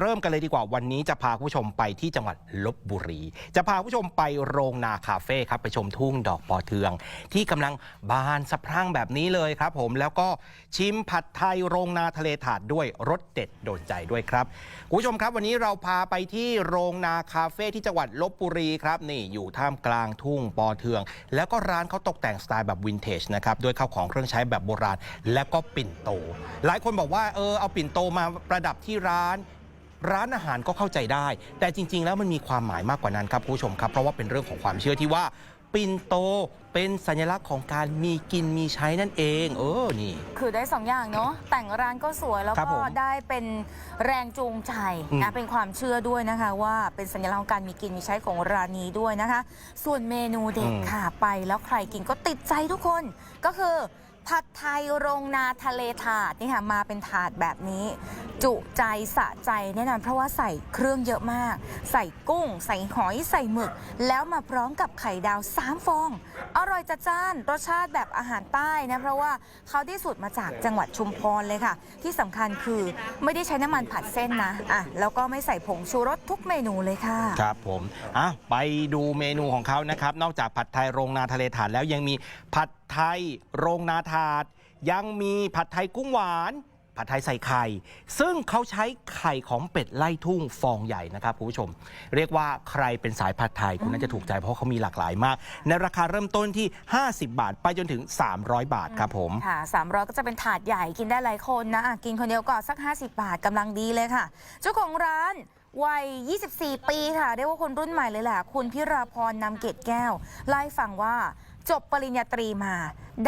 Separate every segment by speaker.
Speaker 1: เริ่มกันเลยดีกว่าวันนี้จะพาผู้ชมไปที่จังหวัดลบบุรี จะพาผู้ชมไปโรงนาคาเฟ่ครับไปชมทุ่งดอกปอเทือง ที่กำลังบานสะพรั่งแบบนี้เลยครับ ผมแล้วก็ชิมผัดไทยโรงนาทะเลถาดด้วยรสเด็ดโดนใจด้วยครับผู้ชมครับวันนี้เราพาไปที่โรงนาคาเฟ่ที่จังหวัดลบบุรีครับนี่อยู่ท่ามกลางทุ่งปอเทือง แล้วก็ร้านเขาตกแต่งสไตล์แบบวินเทจนะครับด้วยข้าวของเครื่องใช้แบบโบราณ และก็ปิ่นโต หลายคนบอกว่าเออเอาปิ่นโตมาประดับที่ร้าน ร้านอาหารก็เข้าใจได้ แต่จริง ๆ แล้วมันมีความหมายมากกว่านั้นครับคุณผู้ชมครับ เพราะว่าเป็นเรื่องของความเชื่อที่ว่า ปิ่นโตเป็นสัญลักษณ์ของการมีกินมีใช้นั่นเอง เออนี่
Speaker 2: คือได้สองอย่างเนาะแต่งร้านก็สวยแล้ว
Speaker 1: ครับ
Speaker 2: ก็
Speaker 1: ผม
Speaker 2: ได้เป็นแรงจูงใจ
Speaker 1: อืม
Speaker 2: นะเป็นความเชื่อด้วยนะคะ ว่าเป็นสัญลักษณ์ของการมีกินมีใช้ของร้านนี้ด้วยนะคะ ส่วนเมนูเด็ดค่ะไป แล้วใครกินก็ติดใจทุกคนก็คือ ผัดไทยโรงนาทะเลถาดนี่ค่ะมาเป็นถาดแบบนี้ จุใจสะใจแน่นอนเพราะว่าใส่เครื่องเยอะมาก ใส่กุ้ง ใส่หอยใส่หมึก แล้วมาพร้อมกับไข่ดาว3ฟอง อร่อยจัดจ้านรสชาติแบบอาหารใต้นะเพราะว่าเขาได้สูตรมาจากจังหวัดชุมพรเลยค่ะ ที่สำคัญคือไม่ได้ใช้น้ำมันผัดเส้นนะอะแล้วก็ไม่ใส่ผงชูรสทุกเมนูเลยค่ะ
Speaker 1: ครับผมอะไปดูเมนูของเขานะครับนอกจากผัดไทยโรงนาทะเลถาดแล้วยังมีผัดไทยโรงนาถาด ยังมีผัดไทยกุ้งหวาน ผัดไทยใส่ไข่ ซึ่งเขาใช้ไข่ของเป็ดไล่ทุ่งฟองใหญ่นะครับคุณผู้ชม เรียกว่าใครเป็นสายผัดไทยคุณน่าจะถูกใจเพราะเขามีหลากหลายมาก ในราคาเริ่มต้นที่ 50 บาท ไปจนถึง 300 บาทครับผม
Speaker 2: ค่ะ300 ก็จะเป็นถาดใหญ่กินได้หลายคนนะอะกินคนเดียวก็สัก 50 บาทกำลังดีเลยค่ะ เจ้าของร้านวัย 24 ปีค่ะ เรียกว่าคนรุ่นใหม่เลยแหละ คุณพิราพรนำเกตแก้วเล่ฟังว่า จบปริญญาตรีมา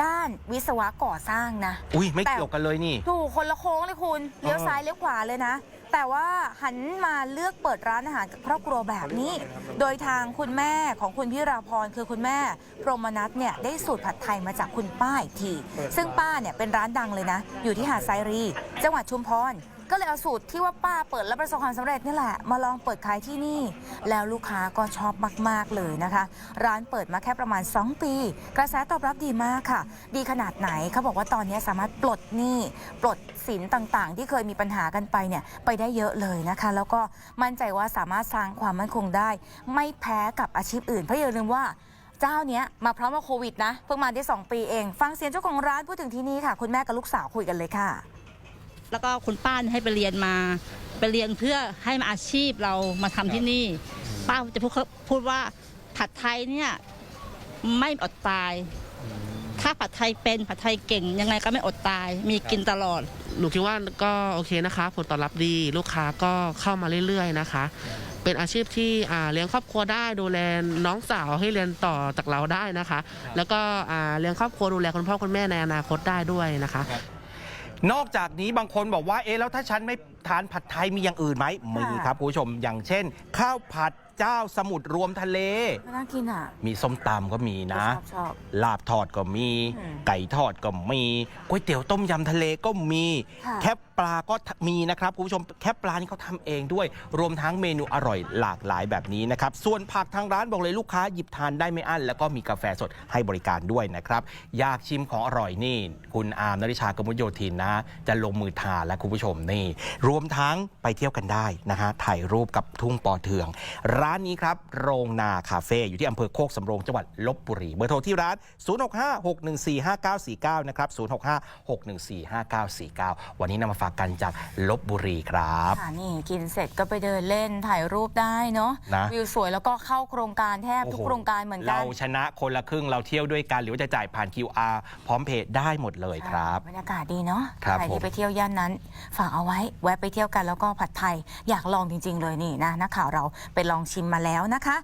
Speaker 2: ด้านวิศวะก่อสร้างนะ
Speaker 1: อุ้ยไม่
Speaker 2: แต่
Speaker 1: เกี่ยวกันเลยนี่
Speaker 2: ถูกคนละโค้งเลยคุณเลี้ยว
Speaker 1: เออ
Speaker 2: ซ้ายเลี้ยวขวาเลยนะ แต่ว่าหันมาเลือกเปิดร้านอาหารกับครอบครัวแบบนี้ โดยทางคุณแม่ของคุณพิราพรคือคุณแม่พรหมนัทเนี่ยได้สูตรผัดไทยมาจากคุณป้าอีกที ซึ่งป้าเนี่ยเป็นร้านดังเลยนะ อยู่ที่หาดไซรี จังหวัดชุมพร ก็เลยเอาสูตรที่ว่าป้าเปิดแล้วประสบความสำเร็จนี่แหละ มาลองเปิดขายที่นี่ แล้วลูกค้าก็ชอบมาก ๆ เลยนะคะ ร้านเปิดมาแค่ประมาณ 2 ปี กระแสตอบรับดีมากค่ะ ดีขนาดไหนเขาบอกว่าตอนนี้สามารถปลดหนี้ปลดสินต่างๆ ที่เคยมีปัญหากันไปเนี่ยไปได้เยอะเลยนะคะ แล้วก็มั่นใจว่าสามารถสร้างความมั่นคงได้ ไม่แพ้กับอาชีพอื่นเพราะอย่าลืมว่าเจ้าเนี้ยมาพร้อมกับโควิดนะ เพิ่งมาได้ 2 ปีเอง ฟังเสียงเจ้าของร้านพูดถึงที่นี่ค่ะ คุณแม่กับลูกสาวคุยกันเลยค่ะ
Speaker 3: แล้วก็คุณป้าให้ไปเรียนมา ไปเรียนเพื่อให้มาอาชีพเรามาทำที่นี่ ป้าจะพูดพูดว่าผัดไทยเนี่ยไม่อดตาย ถ้าผัดไทยเป็นผัดไทยเก่ง ยังไงก็ไม่อดตาย มีกินตลอด
Speaker 4: หนูคิดว่าก็โอเคนะคะ ผลตอบรับดีลูกค้าก็เข้ามาเรื่อยๆนะคะ เป็นอาชีพที่อ่าเลี้ยงครอบครัวได้ดูแลน้องสาวให้เรียนต่อจากเราได้นะคะ แล้วก็อ่าเลี้ยงครอบครัวดูแลคุณพ่อคุณแม่ในอนาคตได้ด้วยนะคะ
Speaker 1: นอกจากนี้บางคนบอกว่าเอ๊ะแล้วถ้าฉันไม่ทานผัดไทยมีอย่างอื่นไหมมีครับคุณผู้ชมอย่างเช่น ข้าวผัด เจ้าสมุทรรวมทะเล
Speaker 2: ไม่น่ากินอะ
Speaker 1: มีส้มตำก็มีนะ
Speaker 2: ชอบชอบ
Speaker 1: ลาบทอดก็มี
Speaker 2: อืม
Speaker 1: ไก่ทอดก็มีก๋วยเตี๋ยวต้มยำทะเลก็มี
Speaker 2: ค่ะ
Speaker 1: แคบปลาก็มีนะครับคุณผู้ชมแคบปลานี่เขาทำเองด้วย รวมทั้งเมนูอร่อยหลากหลายแบบนี้นะครับ ส่วนผักทางร้านบอกเลยลูกค้าหยิบทานได้ไม่อั้น แล้วก็มีกาแฟสดให้บริการด้วยนะครับ อยากชิมของอร่อยนี่ คุณอาร์มนริชากมุญโยธินนะ จะลงมือทานและคุณผู้ชมนี่ รวมทั้งไปเที่ยวกันได้นะฮะถ่ายรูปกับทุ่งปอเทือง ร้านนี้ครับ โรงนาคาเฟ่อยู่ที่อำเภอโคกสำโรงจังหวัดลบบุรี เบอร์โทรที่ร้าน 0656145949 นะครับ 0656145949 วันนี้นำมาฝากกันจากลบบุรีครับ
Speaker 2: ค่ะนี่กินเสร็จก็ไปเดินเล่นถ่ายรูปได้เนาะ
Speaker 1: นะ
Speaker 2: วิวสวยแล้วก็เข้าโครงการแทบทุก
Speaker 1: โอ้โห
Speaker 2: โครงการเหมือนกั
Speaker 1: เรา
Speaker 2: น
Speaker 1: ชนะคนละครึ่งเราเที่ยวด้วยกันหรือว่าจะจ่ายผ่าน QR พร้อมเพย์ได้หมดเลยครับ
Speaker 2: บรรยากาศดีเนาะ
Speaker 1: ครับ
Speaker 2: ใคร
Speaker 1: ผม
Speaker 2: ที่ไปเที่ยวย่านนั้นฝากเอาไว้ แวะไปเที่ยวกันแล้วก็ผัดไทยอยากลองจริง ๆ เลยนี่นะนักข่าวเราไปลองชิมมาแล้วนะคะ